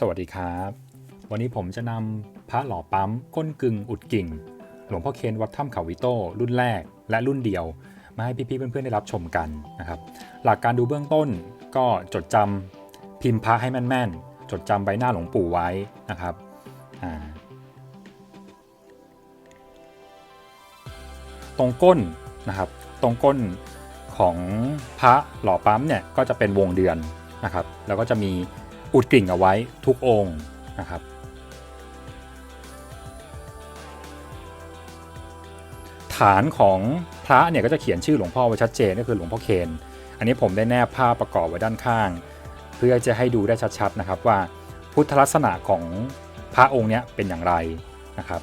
สวัสดีครับ วันนี้ผมจะนำพระหล่อปั๊มก้นกึ่งอุดกิ่ง หลวงพ่อเคนวัดถ้ำเขาวิโต้รุ่นแรกและรุ่นเดียว มาให้พี่ๆเพื่อนๆได้รับชมกันนะครับ หลักการดูเบื้องต้นก็จดจำพิมพ์พระให้แม่นๆ จดจำใบหน้าหลวงปู่ไว้นะครับตรงก้นนะครับ ตรงก้นของพระหล่อปั๊มเนี่ยก็จะเป็นวงเดือนนะครับ แล้วก็จะมี อุดกริ่งเอาไว้ทุกองค์นะครับ ฐานของพระเนี่ยก็จะเขียนชื่อหลวงพ่อไว้ชัดเจนก็คือหลวงพ่อเคน อันนี้ผมได้แนบภาพประกอบไว้ด้านข้าง เพื่อจะให้ดูได้ชัดๆนะครับว่าพุทธลักษณะของพระองค์เนี้ยเป็นอย่างไรนะครับ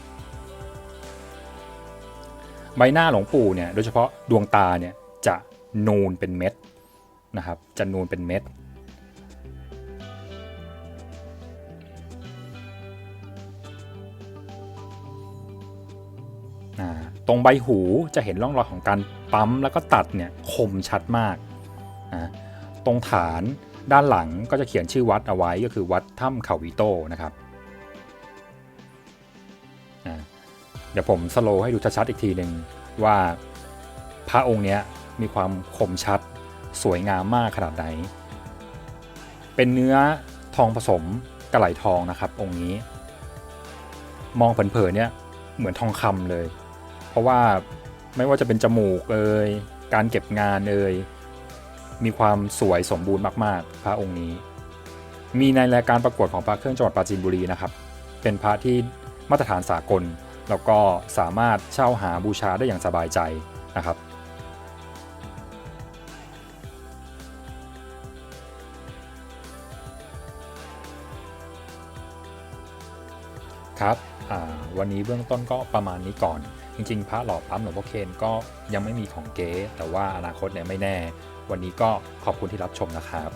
ใบหน้าหลวงปู่เนี่ยโดยเฉพาะดวงตาเนี่ยจะนูนเป็นเม็ดนะครับจะนูนเป็นเม็ด ตรงใบหูจะเห็นร่องรอยของการปั๊มแล้วก็ตัดเนี่ยคมชัดมาก ตรงฐานด้านหลังก็จะเขียนชื่อวัดเอาไว้ก็คือวัดถ้ำเขาวิโตนะครับ เดี๋ยวผมสโลให้ดูชัดๆอีกทีหนึ่งว่าพระองค์เนี้ยมีความคมชัดสวยงามมากขนาดไหน เป็นเนื้อทองผสมกระไหลทองนะครับ องค์นี้ มองเผินๆเนี่ยเหมือนทองคำเลย เพราะว่าไม่ว่าจะเป็นจมูกเอ่ยการเก็บงานเอ่ยมีความสวยสมบูรณ์มาก ๆ พระองค์นี้ มีในรายการประกวดของพระเครื่องจังหวัดปราจีนบุรีนะครับ เป็นพระที่มาตรฐานสากล แล้วก็สามารถเช่าหาบูชาได้อย่างสบายใจ ครับวันนี้เบื้องต้นก็ประมาณนี้ก่อน จริงๆ พระหล่อปั๊มหลวงพ่อเคนก็ยังไม่มีของเก๊แต่ว่าอนาคตเนี่ยไม่แน่ วันนี้ก็ขอบคุณที่รับชมนะครับ